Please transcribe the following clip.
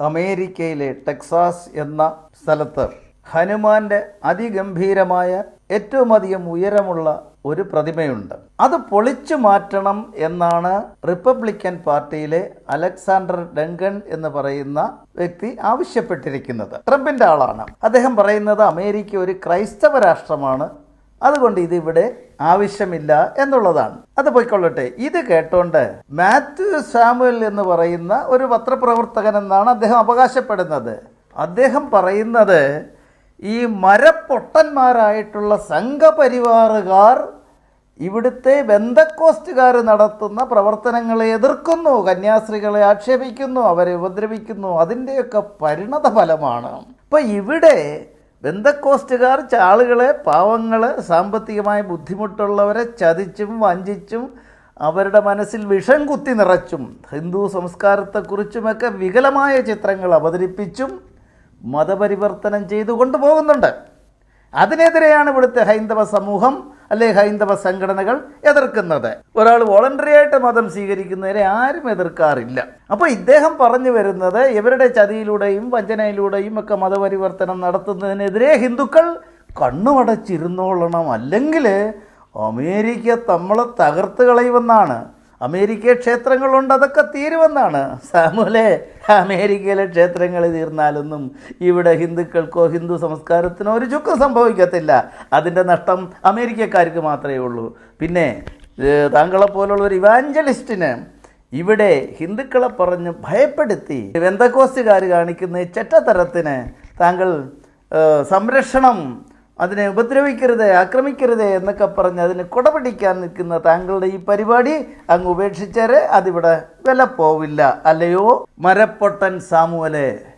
അമേരിക്കയിലെ ടെക്സാസ് എന്ന സ്ഥലത്ത് ഹനുമാന്റെ അതിഗംഭീരമായ ഏറ്റവും അധികം ഉയരമുള്ള ഒരു പ്രതിമയുണ്ട്. അത് പൊളിച്ചു മാറ്റണം എന്നാണ് റിപ്പബ്ലിക്കൻ പാർട്ടിയിലെ അലക്സാണ്ടർ ഡങ്കൺ എന്ന് പറയുന്ന വ്യക്തി ആവശ്യപ്പെട്ടിരിക്കുന്നത്. ട്രംപിന്റെ ആളാണ്. അദ്ദേഹം പറയുന്നത് അമേരിക്ക ഒരു ക്രൈസ്തവ രാഷ്ട്രമാണ്. അതുകൊണ്ട് ഇതിവിടെ ആവശ്യമില്ല എന്നുള്ളതാണ്. അത് പോയിക്കൊള്ളട്ടെ. ഇത് കേട്ടോണ്ട് മാത്യു സാമുവൽ എന്ന് പറയുന്ന ഒരു പത്രപ്രവർത്തകൻ എന്നാണ് അദ്ദേഹം അവകാശപ്പെടുന്നത്. അദ്ദേഹം പറയുന്നത് ഈ മരപ്പൊട്ടന്മാരായിട്ടുള്ള സംഘപരിവാറുകാർ ഇവിടുത്തെ ബന്ധക്കോസ്റ്റുകാർ നടത്തുന്ന പ്രവർത്തനങ്ങളെ എതിർക്കുന്നു കന്യാസ്ത്രീകളെ ആക്ഷേപിക്കുന്നു അവരെ ഉപദ്രവിക്കുന്നു. അതിന്റെയൊക്കെ പരിണത ഫലമാണ് ഇപ്പം ഇവിടെ ബന്ധക്കോസ്റ്റുകാർ ആളുകളെ പാവങ്ങളെ സാമ്പത്തികമായ ബുദ്ധിമുട്ടുള്ളവരെ ചതിച്ചും വഞ്ചിച്ചും അവരുടെ മനസ്സിൽ വിഷം കുത്തി നിറച്ചും ഹിന്ദു സംസ്കാരത്തെക്കുറിച്ചുമൊക്കെ വികലമായ ചിത്രങ്ങൾ അവതരിപ്പിച്ചും മതപരിവർത്തനം ചെയ്തു കൊണ്ടുപോകുന്നുണ്ട് അതിനെതിരെയാണ് ഇവിടുത്തെ ഹൈന്ദവ സമൂഹം അല്ലെ ഹൈന്ദവ സംഘടനകൾ എതിർക്കുന്നത്? ഒരാൾ വോളണ്ടറി ആയിട്ട് മതം സ്വീകരിക്കുന്നതിനെ ആരും എതിർക്കാറില്ല. അപ്പോൾ ഇദ്ദേഹം പറഞ്ഞു വരുന്നത് ഇവരുടെ ചതിയിലൂടെയും വഞ്ചനയിലൂടെയും ഒക്കെ മതപരിവർത്തനം നടത്തുന്നതിനെതിരെ ഹിന്ദുക്കൾ കണ്ണുമടച്ചിരുന്നോളണം. അല്ലെങ്കിൽ അമേരിക്ക നമ്മളെ തകർത്ത് കളയുമെന്നാണ്. അമേരിക്ക ക്ഷേത്രങ്ങളുണ്ട് അതൊക്കെ തീരുമെന്നാണ്. സാമുലെ അമേരിക്കയിലെ ക്ഷേത്രങ്ങൾ തീർന്നാലൊന്നും ഇവിടെ ഹിന്ദുക്കൾക്കോ ഹിന്ദു സംസ്കാരത്തിനോ ഒരു ചുക്കം സംഭവിക്കത്തില്ല. അതിന്റെ നഷ്ടം അമേരിക്കക്കാർക്ക് മാത്രമേ ഉള്ളൂ. പിന്നെ താങ്കളെപ്പോലുള്ള താങ്കളെ പോലുള്ള ഒരു ഇവാഞ്ചലിസ്റ്റിന് ഇവിടെ ഹിന്ദുക്കളെ പറഞ്ഞ് ഭയപ്പെടുത്തി വെന്തക്കോസ്റ്റുകാർ കാണിക്കുന്ന ചെറ്റത്തരത്തിന് താങ്കൾ സംരക്ഷണം അതിനെ ഉപദ്രവിക്കരുത് ആക്രമിക്കരുത് എന്നൊക്കെ പറഞ്ഞ് അതിന് കുടപിടിക്കാൻ നിൽക്കുന്ന താങ്കളുടെ ഈ പരിപാടി അങ്ങ് ഉപേക്ഷിച്ചാൽ അതിവിടെ വില പോവില്ല അല്ലയോ? മരപ്പൊട്ടൻ സാമുവലെ.